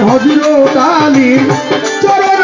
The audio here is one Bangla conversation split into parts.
হজরত আলীর চরণ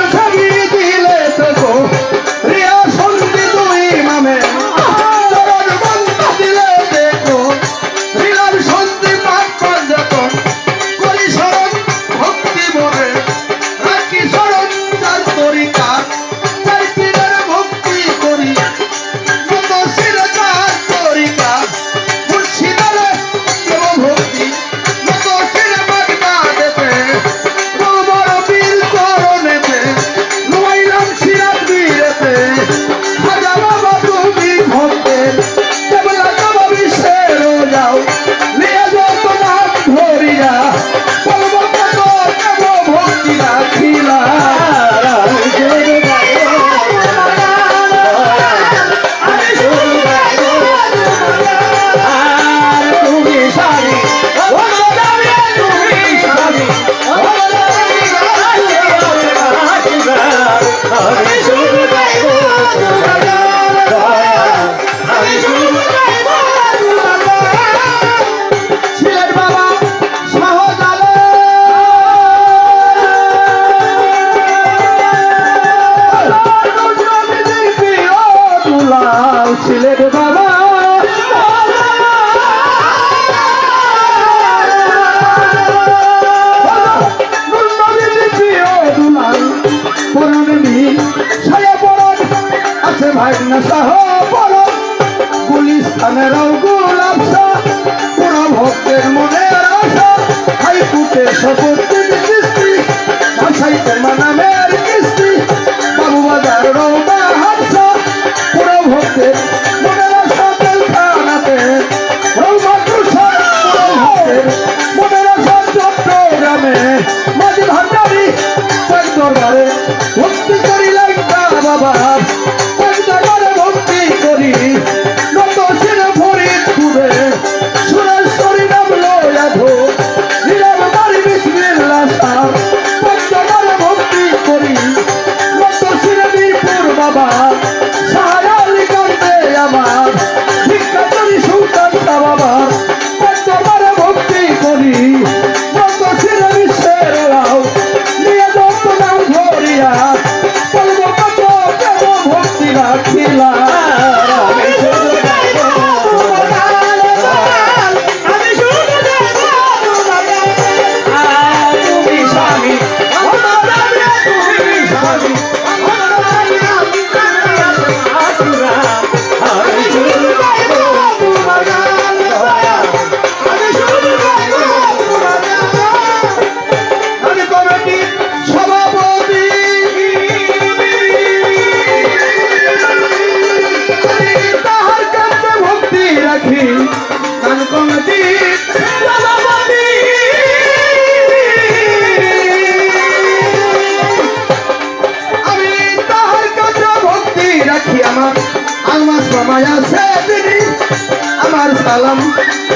সালাম।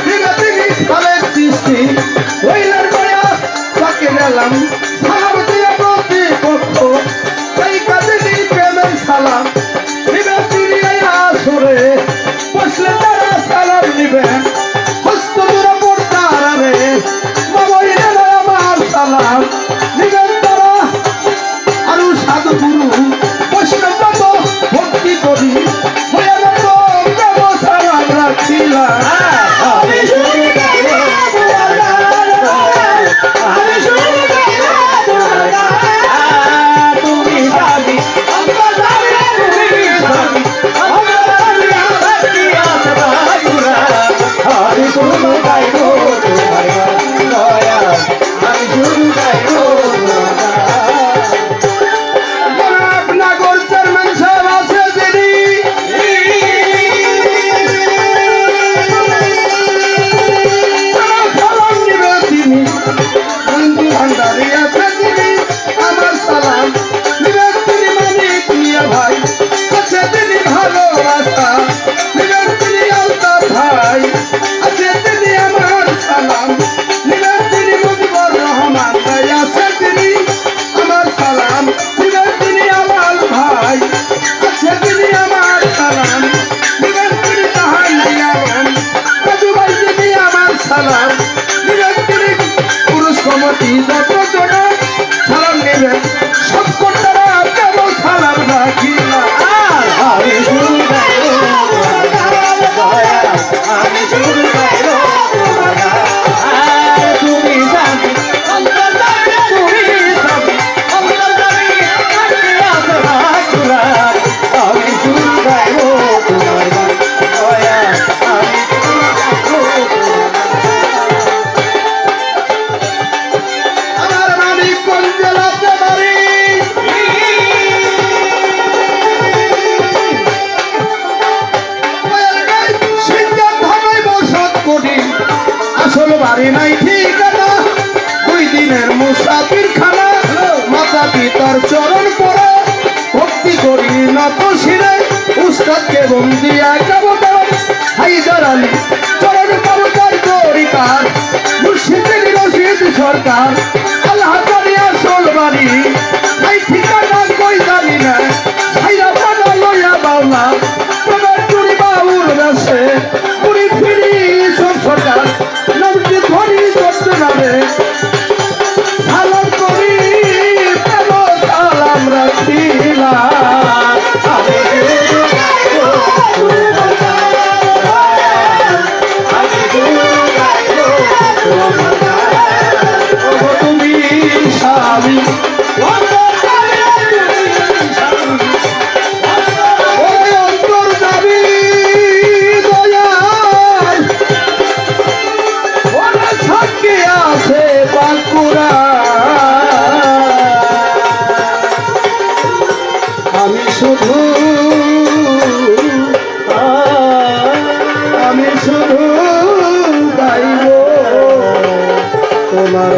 বিনা তিনি সৃষ্টি হইলার মায়া তাকে গেলাম। Viva বাড়ি নাই ঠিকানা দুই দিনের মুসাফির খানা, মাতা পিতার চরণ পড়ে। ভক্তি করি নত শিরে, উস্তাদকে বন্দিয়া কাবতার হাইদার আলী চরণ কবতার তরিকার মুর্শিদের রশিদ সরকার। আল্লাহ জানিয়া সোলবাড়ি নাই ঠিকানা কই জানি না। আমি শুধু আমি শুধু গাইব তোমার